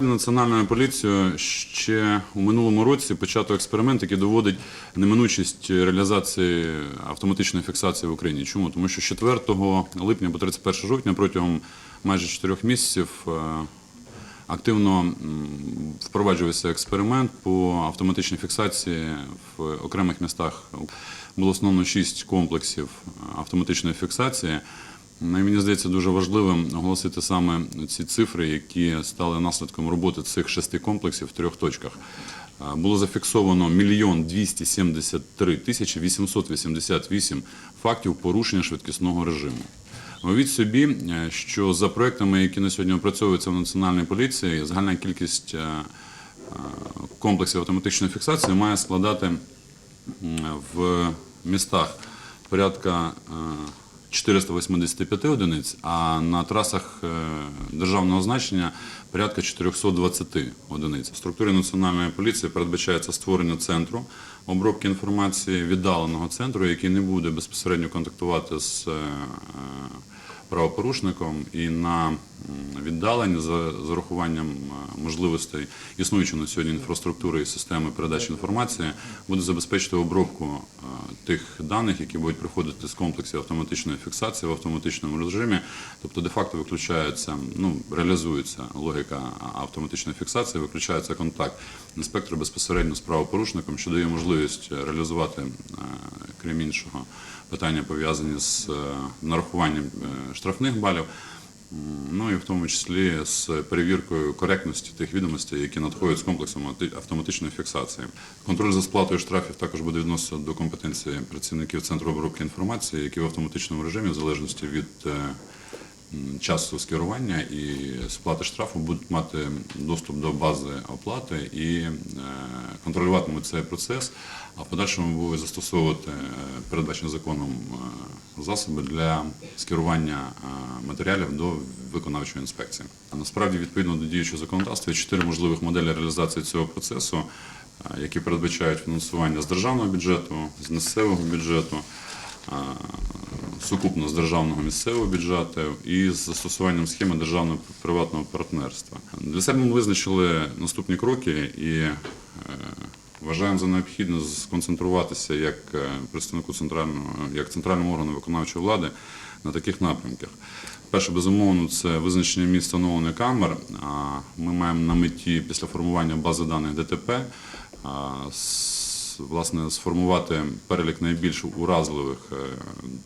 Національною поліцією ще у минулому році почато експеримент, який доводить неминучість реалізації автоматичної фіксації в Україні. Чому? Тому що 4 липня по 31 жовтня протягом майже 4 місяців е, активно впроваджувався експеримент по автоматичній фіксації в окремих містах. Було основно 6 комплексів автоматичної фіксації. Ну, мені здається дуже важливим оголосити саме ці цифри, які стали наслідком роботи цих шести комплексів в трьох точках. Було зафіксовано мільйон 273 тисячі 888 фактів порушення швидкісного режиму. Уявіть собі, е, що за проектами, які на сьогодні опрацьовуються в національній поліції, загальна кількість е, е, комплексів автоматичної фіксації має складати в містах порядка 485 одиниць, а на трасах е, державного значення порядка 420 одиниць. В структурі національної поліції передбачається створення центру обробки інформації, віддаленого центру, який не буде безпосередньо контактувати з е, правопорушником і на віддаленні за з урахуванням е, можливостей існуючої на сьогодні інфраструктури і системи передачі інформації буде забезпечити обробку тих даних, які будуть приходити з комплексів автоматичної фіксації в автоматичному режимі. Тобто, де-факто виключається, ну реалізується логіка автоматичної фіксації, виключається контакт інспектора безпосередньо з правопорушником, що дає можливість реалізувати, е, крім іншого, питання пов'язані з е, нарахуванням е, штрафних балів. Ну і в тому числі з перевіркою коректності тих відомостей, які надходять з комплексом авто- автоматичної фіксації. Контроль за сплатою штрафів також буде відноситися до компетенції працівників центру обробки інформації, які в автоматичному режимі, в залежності від е, часу скерування і сплати штрафу, будуть мати доступ до бази оплати і е, контролюватимуть цей процес, а в подальшому будуть застосовувати е, передбачені законом е, засоби для скерування матеріалів до виконавчої інспекції. Насправді, відповідно до діючого законодавства, є чотири можливих моделі реалізації цього процесу, які передбачають фінансування з державного бюджету, з місцевого бюджету, сукупно з державного місцевого бюджету і з застосуванням схеми державного приватного партнерства. Для себе ми визначили наступні кроки і е, вважаємо за необхідне сконцентруватися як е, представнику центрального, як центральному органу виконавчої влади на таких напрямках. Перше, безумовно, це визначення місць встановлення камер. Ми маємо на меті після формування бази даних ДТП власне сформувати перелік найбільш уразливих е,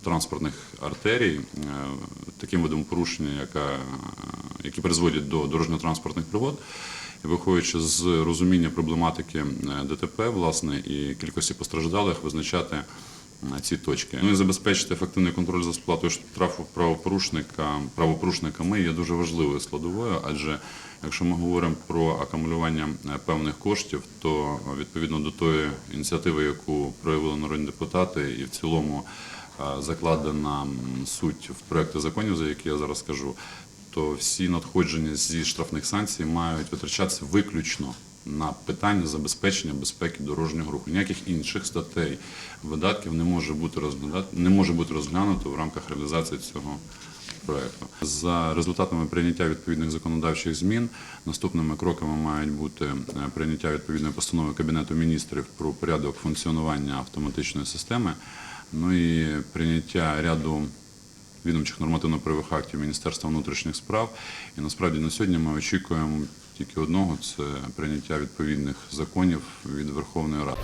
транспортних артерій е, таким видом порушення, яка, які призводять до дорожньо-транспортних пригод. Виходячи з розуміння проблематики е, ДТП, власне, і кількості постраждалих, визначати е, ці точки. Ну і забезпечити ефективний контроль за сплатою штрафу правопорушника правопорушниками є дуже важливою складовою, адже якщо ми говоримо про акумулювання е, певних коштів, то е, відповідно до тої ініціативи, яку проявили народні депутати, і в цілому е, закладена суть в проекти законів, за які я зараз скажу, то всі надходження зі штрафних санкцій мають витрачатися виключно на питання забезпечення безпеки дорожнього руху. Ніяких інших статей видатків не може бути розглядати, не може бути розглянуто в рамках реалізації цього проекту. За результатами прийняття відповідних законодавчих змін наступними кроками мають бути е, прийняття відповідної постанови Кабінету міністрів про порядок функціонування автоматичної системи, ну і прийняття ряду відомчих нормативно-правових актів Міністерства внутрішніх справ. І насправді на сьогодні ми очікуємо тільки одного це прийняття відповідних законів від Верховної Ради.